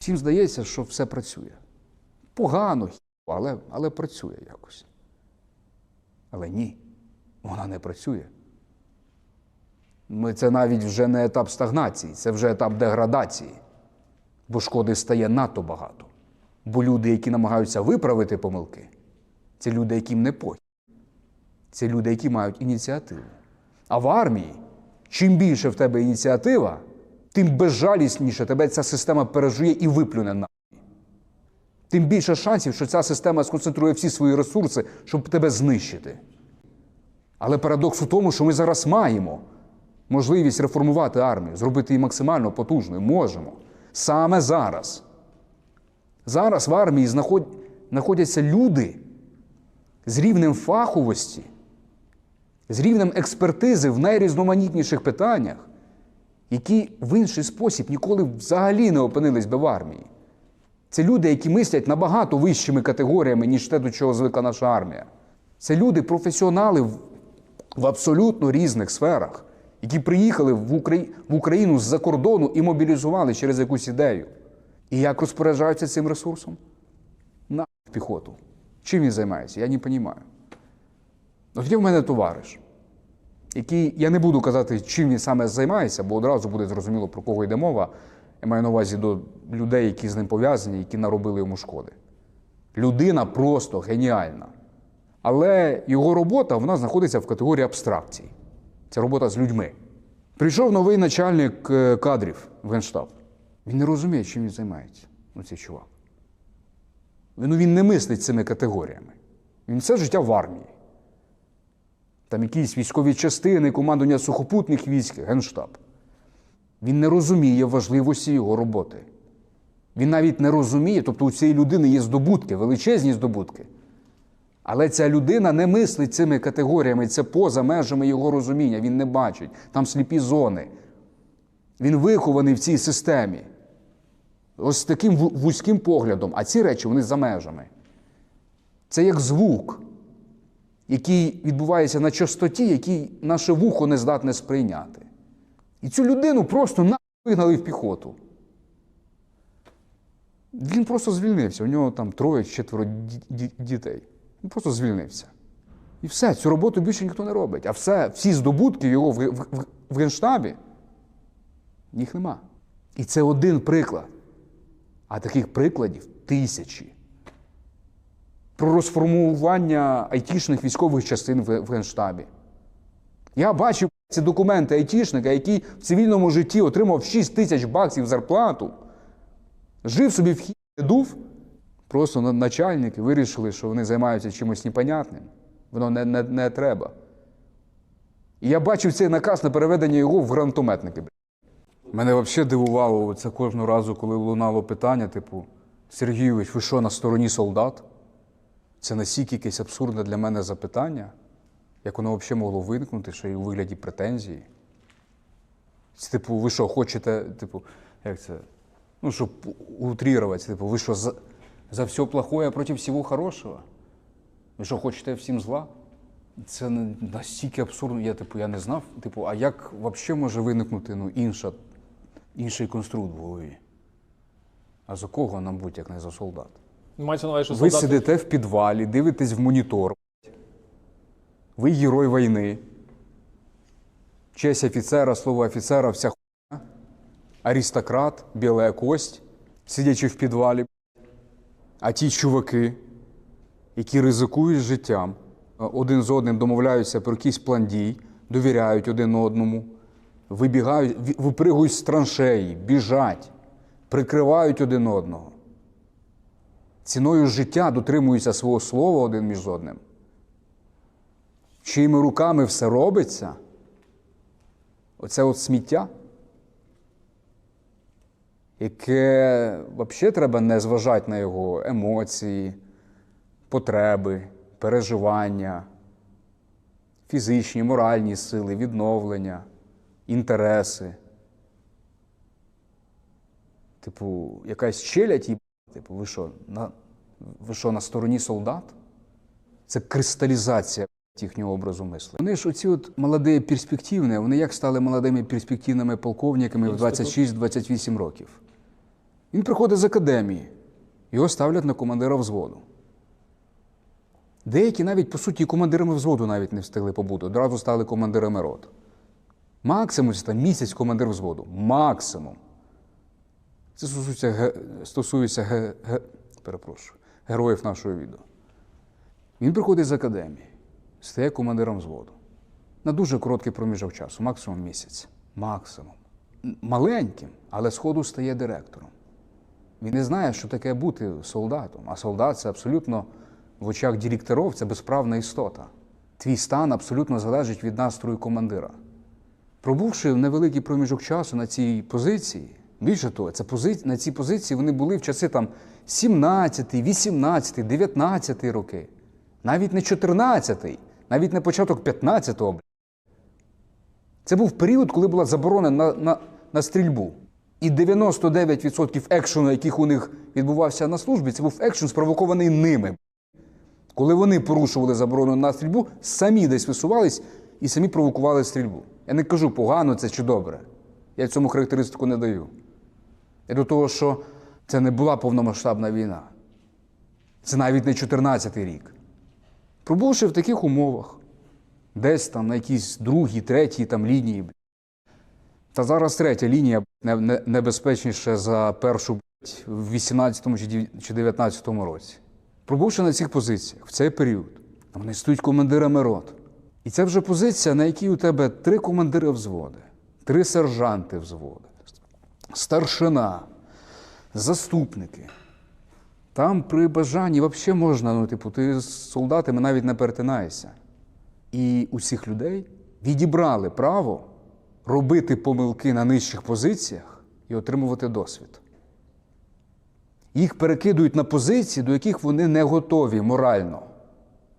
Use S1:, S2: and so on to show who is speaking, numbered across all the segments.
S1: Всім здається, що все працює. Погано, але, але працює якось. Але ні, вона не працює. Ми, це навіть вже не етап стагнації, це вже етап деградації. Бо шкоди стає надто багато. Бо люди, які намагаються виправити помилки, це люди, яким не похід. Це люди, які мають ініціативу. А в армії, чим більше в тебе ініціатива, тим безжалісніше тебе ця система пережує і виплюне на. Тим більше шансів, що ця система сконцентрує всі свої ресурси, щоб тебе знищити. Але парадокс у тому, що ми зараз маємо можливість реформувати армію, зробити її максимально потужною. Можемо. Саме зараз. Зараз в армії знаход... знаходяться люди з рівнем фаховості, з рівнем експертизи в найрізноманітніших питаннях, які в інший спосіб ніколи взагалі не опинились би в армії. Це люди, які мислять набагато вищими категоріями, ніж те, до чого звикла наша армія. Це люди, професіонали в, абсолютно різних сферах, які приїхали в, Украї... в Україну з-за кордону і мобілізували через якусь ідею. І як розпоряджаються цим ресурсом? На піхоту. Чим він займається? Я не розумію. От є в мене товариш, який, я не буду казати, чим він саме займається, бо одразу буде зрозуміло, про кого йде мова. Я маю на увазі до людей, які з ним пов'язані, які наробили йому шкоди. Людина просто геніальна. Але його робота вона знаходиться в категорії абстракцій. Це робота з людьми. Прийшов новий начальник е, кадрів в Генштаб. Він не розуміє, чим він займається. Ну, цей чувак. Ну, він не мислить цими категоріями. Він все життя в армії. Там якісь військові частини, командування сухопутних військ, Генштаб. Він не розуміє важливості його роботи. Він навіть не розуміє, тобто у цієї людини є здобутки, величезні здобутки. Але ця людина не мислить цими категоріями, це поза межами його розуміння. Він не бачить. Там сліпі зони. Він вихований в цій системі. Ось таким вузьким поглядом, а ці речі вони за межами. Це як звук, який відбувається на частоті, який наше вухо не здатне сприйняти. І цю людину просто на вигнали в піхоту. Він просто звільнився. У нього там троє, четверо ді- ді- дітей. Він просто звільнився. І все, цю роботу більше ніхто не робить. А все, всі здобутки його в, в, в, в генштабі, їх нема. І це один приклад. А таких прикладів тисячі. Про розформування айтішних військових частин в, генштабі. Я бачив ці документи айтішника, який в цивільному житті отримав 6 тисяч баксів зарплату, жив собі в хі дув. Просто начальники вирішили, що вони займаються чимось непонятним. Воно не, не, не треба. І я бачив цей наказ на переведення його в гранатометники. Мене взагалі дивувало це кожного разу, коли лунало питання, типу, Сергійович, ви що на стороні солдат? Це настільки якесь абсурдне для мене запитання, як воно взагалі могло виникнути, що й у вигляді претензії. Типу, ви що, хочете, типу, як це? Ну, щоб утрірувати, типу, ви що, за, за все плохое проти всього хорошого? Ви що, хочете всім зла? Це настільки абсурдно. Я, типу, я не знав. Типу, а як взагалі може виникнути ну, інша, інший конструкт в голові? А за кого нам будь, як не за солдат?
S2: Мається на увазі, що
S1: Ви
S2: солдати...
S1: сидите в підвалі, дивитесь в монітор. Ви герой війни. Честь офіцера, слово офіцера, вся хуйня. Аристократ, біла кость, сидячи в підвалі. А ті чуваки, які ризикують життям, е, один з одним домовляються про якийсь план дій, довіряють один одному, вибігають, ві- випригують з траншеї, біжать, прикривають один одного ціною життя дотримуються свого слова один між одним, чиїми руками все робиться, оце от сміття, яке взагалі треба не зважати на його емоції, потреби, переживання, фізичні, моральні сили, відновлення, інтереси. Типу, якась челядь, їб- типу, ви що, на, ви що, на стороні солдат? Це кристалізація їхнього образу мислення. Вони ж оці от молоді перспективні, вони як стали молодими перспективними полковниками в 26-28 років. Він приходить з академії, його ставлять на командира взводу. Деякі навіть, по суті, командирами взводу навіть не встигли побути, одразу стали командирами рот. Максимум це місяць командир взводу. Максимум. Це стосується, ге- стосується ге- ге- перепрошую, героїв нашого відео. Він приходить з академії, стає командиром взводу. На дуже короткий проміжок часу, максимум місяць. Максимум. Маленьким, але сходу стає директором. Він не знає, що таке бути солдатом, а солдат це абсолютно в очах директорів це безправна істота. Твій стан абсолютно залежить від настрою командира. Пробувши невеликий проміжок часу на цій позиції, більше того, це пози... на цій позиції вони були в часи там 17, 18, 19 роки, навіть не 14, навіть не початок 15-го. Це був період, коли була заборона на, на, на стрільбу. І 99% екшену, яких у них відбувався на службі, це був екшен, спровокований ними. Коли вони порушували заборону на стрільбу, самі десь висувались і самі провокували стрільбу. Я не кажу погано це чи добре. Я цьому характеристику не даю. Я до того, що це не була повномасштабна війна. Це навіть не 14-й рік. Пробувши в таких умовах, десь там на якійсь другій, третій там лінії. Та зараз третя лінія не- не- небезпечніша за першу в 18-му чи дев- 19-му році. Пробувши на цих позиціях в цей період, вони стають командирами рот. І це вже позиція, на якій у тебе три командири взводи, три сержанти взводи, старшина, заступники. Там при бажанні взагалі можна, ну, типу, ти з солдатами навіть не перетинаєшся. І у цих людей відібрали право робити помилки на нижчих позиціях і отримувати досвід. Їх перекидують на позиції, до яких вони не готові морально,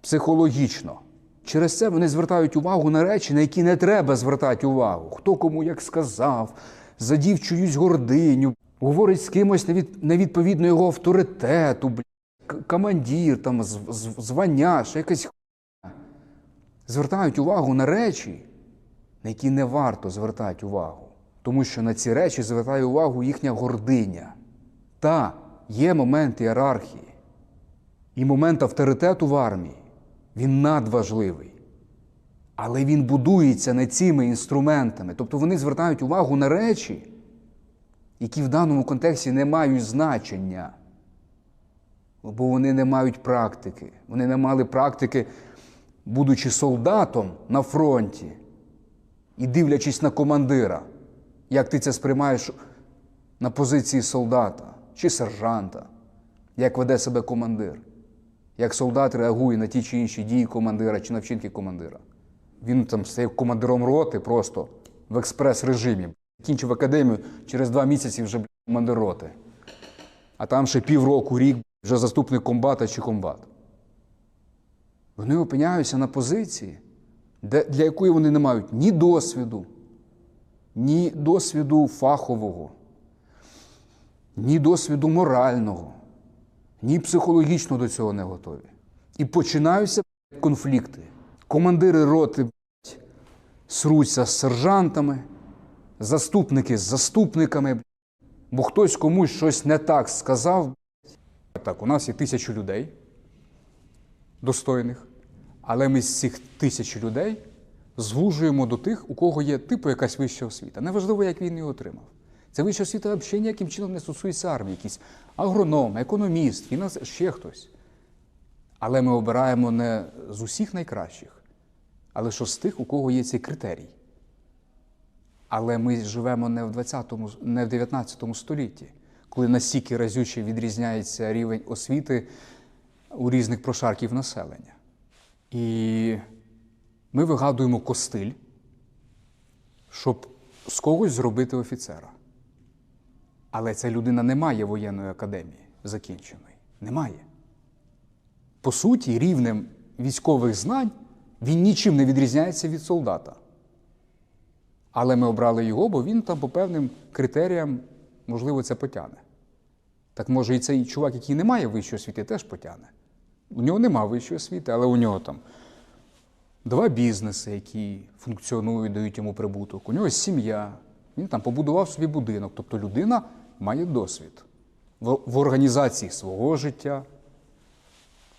S1: психологічно. Через це вони звертають увагу на речі, на які не треба звертати увагу. Хто кому як сказав, задів чиюсь гординю, говорить з кимось невідповідно його авторитету, бля, к- командир, там, звання, ще якась хуйня. Звертають увагу на речі, на які не варто звертати увагу. Тому що на ці речі звертає увагу їхня гординя. Та є момент ієрархії і момент авторитету в армії. Він надважливий. Але він будується не цими інструментами. Тобто вони звертають увагу на речі, які в даному контексті не мають значення. Бо вони не мають практики. Вони не мали практики, будучи солдатом на фронті і дивлячись на командира, як ти це сприймаєш на позиції солдата чи сержанта, як веде себе командир, як солдат реагує на ті чи інші дії командира чи на вчинки командира. Він там стає командиром роти просто в експрес-режимі. Кінчив академію, через два місяці вже командир роти. А там ще півроку, рік вже заступник комбата чи комбат. Вони опиняються на позиції, де, для якої вони не мають ні досвіду, ні досвіду фахового, ні досвіду морального, ні психологічно до цього не готові. І починаються конфлікти. Командири роти сруться з сержантами, заступники з заступниками, бо хтось комусь щось не так сказав. Так, у нас є тисячу людей достойних, але ми з цих тисяч людей звужуємо до тих, у кого є типу якась вища освіта. Неважливо, як він її отримав. Це вища освіта взагалі ніяким чином не стосується армії, якийсь агроном, економіст, фінанс, ще хтось. Але ми обираємо не з усіх найкращих, а лише з тих, у кого є цей критерій. Але ми живемо не в 20-му, не в 19 столітті, коли настільки разюче відрізняється рівень освіти у різних прошарків населення. І ми вигадуємо костиль, щоб з когось зробити офіцера. Але ця людина не має воєнної академії закінченої. Немає. По суті, рівнем військових знань він нічим не відрізняється від солдата. Але ми обрали його, бо він там по певним критеріям, можливо, це потягне. Так може і цей чувак, який не має вищої освіти, теж потягне. У нього нема вищої освіти, але у нього там два бізнеси, які функціонують, дають йому прибуток. У нього сім'я. Він там побудував собі будинок. Тобто людина має досвід. в організації свого життя,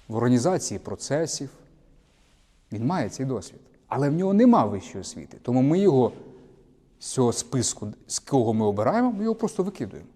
S1: в організації процесів. Він має цей досвід. Але в нього нема вищої освіти. Тому ми його з цього списку, з кого ми обираємо, ми його просто викидуємо.